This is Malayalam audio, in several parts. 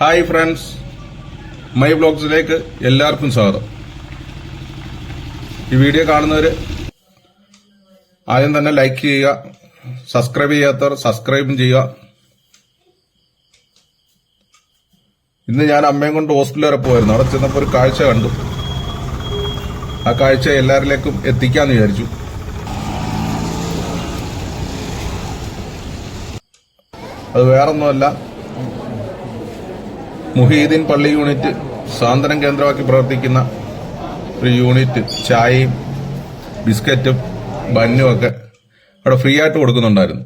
Hi friends. മൈ ബ്ലോഗ്സിലേക്ക് എല്ലാവർക്കും സ്വാഗതം. ഈ വീഡിയോ കാണുന്നവർ ആദ്യം തന്നെ ലൈക്ക് ചെയ്യുക സബ്സ്ക്രൈബ് ചെയ്യാത്തവർ സബ്സ്ക്രൈബും ചെയ്യുക. ഇന്ന് ഞാൻ അമ്മയും കൊണ്ട് ഹോസ്പിറ്റൽ വരെ പോയിരുന്നു. അവിടെ ചെന്നപ്പോൾ ഒരു കാഴ്ച കണ്ടു. ആ കാഴ്ച എല്ലാവരിലേക്കും എത്തിക്കാന്ന് വിചാരിച്ചു. അത് വേറൊന്നുമല്ല. മുഹീദ്ദീൻ പള്ളി യൂണിറ്റ് സാന്ത്വനം കേന്ദ്രമാക്കി പ്രവർത്തിക്കുന്ന ഒരു യൂണിറ്റ് ചായയും ബിസ്ക്കറ്റും ബന്നും ഒക്കെ അവിടെ ഫ്രീ ആയിട്ട് കൊടുക്കുന്നുണ്ടായിരുന്നു.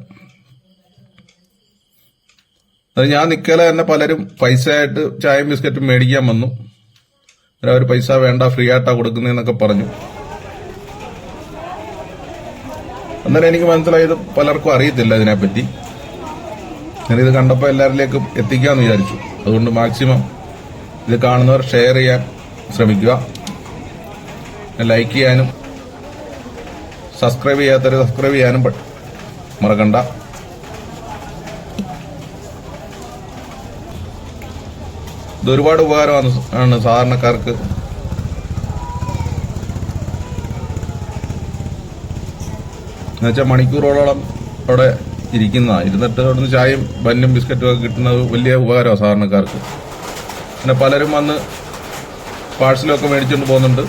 അത് ഞാൻ നിൽക്കല തന്നെ പലരും പൈസ ആയിട്ട് ചായയും ബിസ്ക്കറ്റും മേടിക്കാൻ വന്നു. അവർ പൈസ വേണ്ട ഫ്രീ ആയിട്ടാ കൊടുക്കുന്നതെന്നൊക്കെ പറഞ്ഞു. അന്നേരം എനിക്ക് മനസ്സിലായത് പലർക്കും അറിയത്തില്ല ഇതിനെപ്പറ്റി. ഞാനിത് കണ്ടപ്പോൾ എല്ലാവരിലേക്കും എത്തിക്കാമെന്ന് വിചാരിച്ചു. അതുകൊണ്ട് മാക്സിമം ഇത് കാണുന്നവർ ഷെയർ ചെയ്യാൻ ശ്രമിക്കുക. ലൈക്ക് ചെയ്യാനും സബ്സ്ക്രൈബ് ചെയ്യാത്തവർ സബ്സ്ക്രൈബ് ചെയ്യാനും മറക്കണ്ട. ഇത് ഒരുപാട് ഉപകാരമാണ് ആണ് സാധാരണക്കാർക്ക്. എന്നുവെച്ചാൽ മണിക്കൂറോളം അവിടെ ഇരിക്കുന്ന. ഇരുന്നിട്ട് അവിടെ നിന്ന് ചായയും ബന്നും ബിസ്ക്കറ്റും ഒക്കെ കിട്ടുന്നത് വലിയ ഉപകാരമാണ് സാധാരണക്കാർക്ക്. പിന്നെ പലരും വന്ന് പാഴ്സലൊക്കെ മേടിച്ചുകൊണ്ട് പോകുന്നുണ്ട്.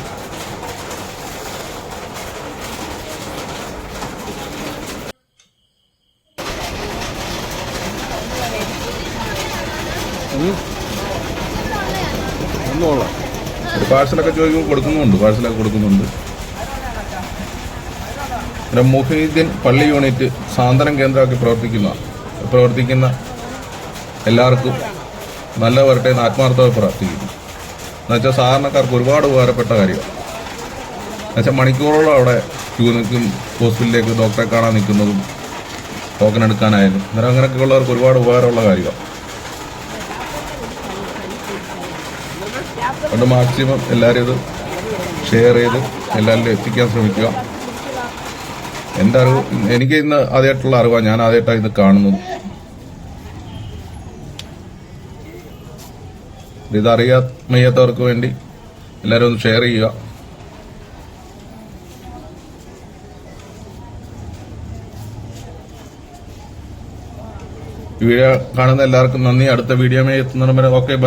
ഒരു പാഴ്സലൊക്കെ ചോദിക്കുമ്പോൾ കൊടുക്കുന്നുണ്ട് പാഴ്സലൊക്കെ കൊടുക്കുന്നുണ്ട്. പിന്നെ മുഹീദ്ദീൻ പള്ളി യൂണിറ്റ് സാന്ത്വനം കേന്ദ്രമാക്കി പ്രവർത്തിക്കുന്ന പ്രവർത്തിക്കുന്ന എല്ലാവർക്കും നല്ല വരട്ടെ എന്ന് ആത്മാർത്ഥമായി പ്രാർത്ഥിക്കുന്നു. എന്നുവെച്ചാൽ സാധാരണക്കാർക്ക് ഒരുപാട് ഉപകാരപ്പെട്ട കാര്യമാണ്. എന്നുവെച്ചാൽ മണിക്കൂറോളം അവിടെ ക്യൂ നിൽക്കും ഹോസ്പിറ്റലിലേക്ക് ഡോക്ടറെ കാണാൻ നിൽക്കുന്നതും ടോക്കൺ എടുക്കാനായാലും അന്നേരം അങ്ങനെയൊക്കെ ഉള്ളവർക്ക് ഒരുപാട് ഉപകാരമുള്ള കാര്യമാണ്. അതുകൊണ്ട് മാക്സിമം എല്ലാവരും ഇത് ഷെയർ ചെയ്ത് എല്ലാവരിലും എത്തിക്കാൻ ശ്രമിക്കുക. എന്റെ അറിവ് എനിക്ക് ഇന്ന് ആദ്യമായിട്ടുള്ള അറിവാണ് ഞാൻ ആദ്യമായിട്ടാണ് ഇത് കാണുന്നത്. ഇതറിയാ വയ്യാത്തവർക്ക് വേണ്ടി എല്ലാവരും ഒന്ന് ഷെയർ ചെയ്യുക. വീഡിയോ കാണുന്ന എല്ലാവർക്കും നന്ദി. അടുത്ത വീഡിയോ എത്തുന്നതിന് വരെ ഓക്കെ ബൈ